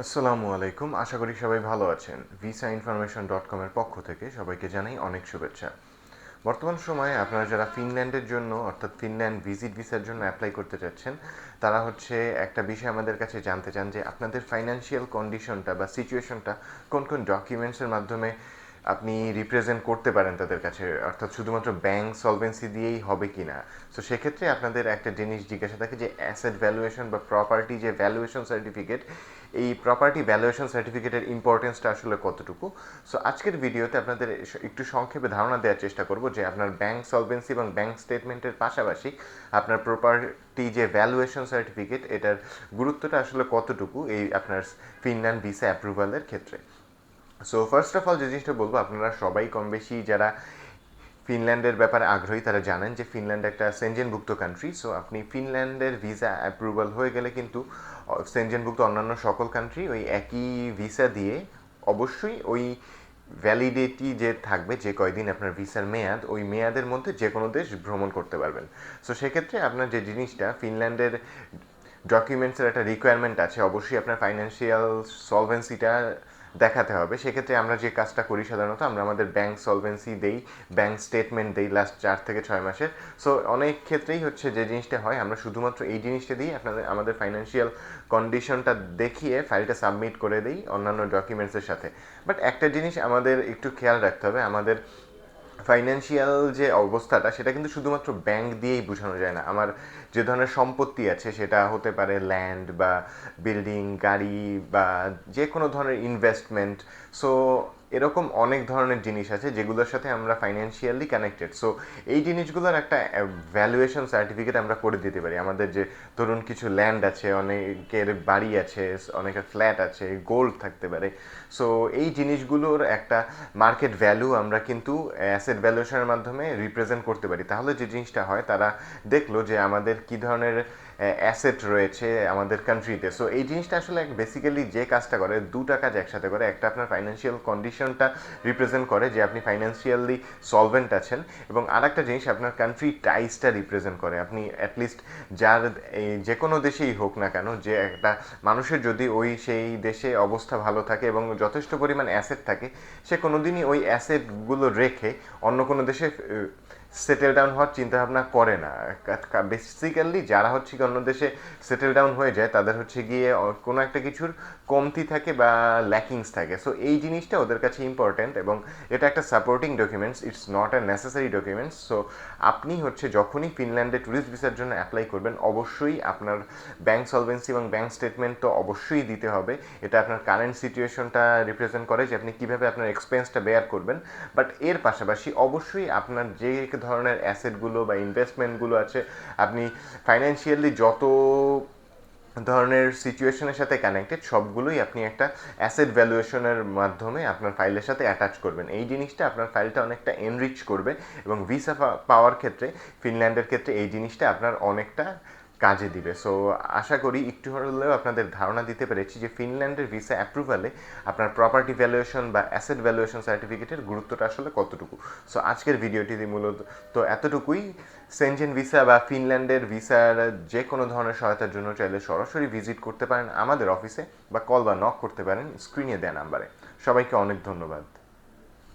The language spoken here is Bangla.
আসসালামু আলাইকুম। আশা করি সবাই ভালো আছেন। ভিসা ইনফরমেশন ডট কমের পক্ষ থেকে সবাইকে জানাই অনেক শুভেচ্ছা। বর্তমান সময়ে আপনারা যারা ফিনল্যান্ডের জন্য, অর্থাৎ ফিনল্যান্ড ভিজিট ভিসার জন্য অ্যাপ্লাই করতে চাচ্ছেন তারা হচ্ছে একটা বিষয় আমাদের কাছে জানতে চান যে আপনাদের ফাইন্যান্সিয়াল কন্ডিশনটা বা সিচুয়েশনটা কোন কোন ডকুমেন্টসের মাধ্যমে আপনি রিপ্রেজেন্ট করতে পারেন তাদের কাছে, অর্থাৎ শুধুমাত্র ব্যাংক সলভেন্সি দিয়েই হবে কি না সো সেক্ষেত্রে আপনাদের একটা জিনিস জিজ্ঞাসা থাকে যে অ্যাসেট ভ্যালুয়েশন বা প্রপার্টি যে ভ্যালুয়েশন সার্টিফিকেট এই প্রপার্টি ভ্যালুয়েশন সার্টিফিকেটের ইম্পর্টেন্সটা আসলে কতটুকু? সো আজকের ভিডিওতে আপনাদের একটু সংক্ষেপে ধারণা দেওয়ার চেষ্টা করব যে, আপনার ব্যাংক সলভেন্সি এবং ব্যাংক স্টেটমেন্টের পাশাপাশি আপনার প্রপার্টি যে ভ্যালুয়েশন সার্টিফিকেট এটার গুরুত্বটা আসলে কতটুকু? এই আপনার ফিনল্যান্ড ভিসা অ্যাপ্রুভালের ক্ষেত্রে। সো ফার্স্ট অফ অল যে জিনিসটা বলব, আপনারা সবাই কম বেশি যারা ফিনল্যান্ডের ব্যাপারে আগ্রহী, তারা জানেন যে ফিনল্যান্ড একটা সেনজেনভুক্ত কান্ট্রি সো আপনি ফিনল্যান্ডের ভিসা অ্যাপ্রুভাল হয়ে গেলে কিন্তু সেনজেনভুক্ত অন্যান্য সকল কান্ট্রি ওই একই ভিসা দিয়ে অবশ্যই ওই ভ্যালিডিটি যে থাকবে, যে কয়দিন আপনার ভিসার মেয়াদ, ওই মেয়াদের মধ্যে যে কোনো দেশ ভ্রমণ করতে পারবেন। সো সেক্ষেত্রে আপনার যে জিনিসটা, ফিনল্যান্ডের ডকুমেন্টসের একটা রিকোয়ারমেন্ট আছে। অবশ্যই আপনার ফাইন্যান্সিয়াল সলভেন্সিটা দেখাতে হবে। সেক্ষেত্রে আমরা যে কাজটা করি সাধারণত, আমরা আমাদের ব্যাংক সলভেন্সি দেই ব্যাংক স্টেটমেন্ট দেই লাস্ট চার থেকে ছয় মাসের। সো অনেক ক্ষেত্রেই হচ্ছে যে জিনিসটা হয়, আমরা শুধুমাত্র এই জিনিসটা দিই আপনাদের, আমাদের ফাইন্যান্সিয়াল কন্ডিশনটা দেখিয়ে ফাইলটা সাবমিট করে দিই অন্যান্য ডকুমেন্টসের সাথে। বাট একটা জিনিস আমাদের একটু খেয়াল রাখতে হবে, আমাদের ফাইন্যান্সিয়াল যে অবস্থাটা, সেটা কিন্তু শুধুমাত্র ব্যাংক দিয়েই বোঝানো যায় না। আমার যে ধরনের সম্পত্তি আছে, সেটা হতে পারে ল্যান্ড বা বিল্ডিং গাড়ি বা যে কোনো ধরনের ইনভেস্টমেন্ট সো এরকম অনেক ধরনের জিনিস আছে যেগুলোর সাথে আমরা ফাইন্যান্সিয়ালি কানেক্টেড সো এই জিনিসগুলোর একটা ভ্যালুয়েশন সার্টিফিকেট আমরা করে দিতে পারি। আমাদের যে, ধরুন কিছু ল্যান্ড আছে, অনেকের বাড়ি আছে অনেকের ফ্ল্যাট আছে গোল্ড থাকতে পারে। সো এই জিনিসগুলোর একটা মার্কেট ভ্যালু আমরা কিন্তু অ্যাসেট ভ্যালুয়েশনের মাধ্যমে রিপ্রেজেন্ট করতে পারি। তাহলে যে জিনিসটা হয়, তারা দেখল যে আমাদের কি ধরনের অ্যাসেট রয়েছে আমাদের কান্ট্রিতে সো এই জিনিসটা আসলে বেসিক্যালি যে কাজটা করে দুটা কাজ একসাথে করে, একটা আপনার ফাইন্যান্সিয়াল কন্ডিশনটা রিপ্রেজেন্ট করে যে আপনি ফাইন্যান্সিয়ালি সলভেন্ট আছেন। এবং আর একটা জিনিস, আপনার কান্ট্রি টাইসটা রিপ্রেজেন্ট করে। আপনি অ্যাটলিস্ট যার যে কোনো দেশেই হোক না কেন, যে একটা মানুষের যদি ওই সেই দেশে অবস্থা ভালো থাকে এবং যথেষ্ট পরিমাণ অ্যাসেট থাকে, সে কোনোদিনই ওই অ্যাসেটগুলো রেখে অন্য কোনো দেশে সেটেল ডাউন হওয়ার চিন্তাভাবনা করে না। বেসিক্যালি যারা হচ্ছে অন্য দেশে সেটেল ডাউন হয়ে যায়, তাদের হচ্ছে গিয়ে কোনো একটা কিছুর কমতি থাকে বা ল্যাকিংস থাকে। সো এই জিনিসটা ওদের কাছে ইম্পর্ট্যান্ট এবং এটা একটা supporting documents it's not a necessary documents so আপনি হচ্ছে যখনই ফিনল্যান্ডে ট্যুরিস্ট ভিসার জন্য অ্যাপ্লাই করবেন, অবশ্যই আপনার ব্যাংক সলভেন্সি এবং ব্যাংক স্টেটমেন্ট তো অবশ্যই দিতে হবে। এটা আপনার কারেন্ট সিচুয়েশনটা রিপ্রেজেন্ট করে যে আপনি কীভাবে আপনার এক্সপেন্সটা বেয়ার করবেন। বাট এর পাশাপাশি অবশ্যই আপনার যে ধরনের অ্যাসেটগুলো বা ইনভেস্টমেন্টগুলো আছে, আপনি ফাইন্যান্সিয়ালি যত ধরনের সিচুয়েশনের সাথে কানেক্টেড সবগুলোই আপনি একটা অ্যাসেট ভ্যালুয়েশনের মাধ্যমে আপনার ফাইলের সাথে অ্যাটাচ করবেন। এই জিনিসটা আপনার ফাইলটা অনেকটা এনরিচ করবে এবং ভিসা পাওয়ার ক্ষেত্রে ফিনল্যান্ডের ক্ষেত্রে এই জিনিসটা আপনার অনেকটা কাজে দিবে। সো আশা করি একটু হলেও আপনাদের ধারণা দিতে পেরেছি যে ফিনল্যান্ডের ভিসা অ্যাপ্রুভালে আপনার প্রপার্টি ভ্যালুয়েশন বা অ্যাসেট ভ্যালুয়েশন সার্টিফিকেটের গুরুত্বটা আসলে কতটুকু? সো আজকের ভিডিওটি মূলত তো এতটুকুই। সেনজেন ভিসা বা ফিনল্যান্ডের ভিসার যে কোনো ধরনের সহায়তার জন্য চাইলে সরাসরি ভিজিট করতে পারেন আমাদের অফিসে বা কল বা নক করতে পারেন স্ক্রিনে দেয়া নাম্বারে সবাইকে অনেক ধন্যবাদ।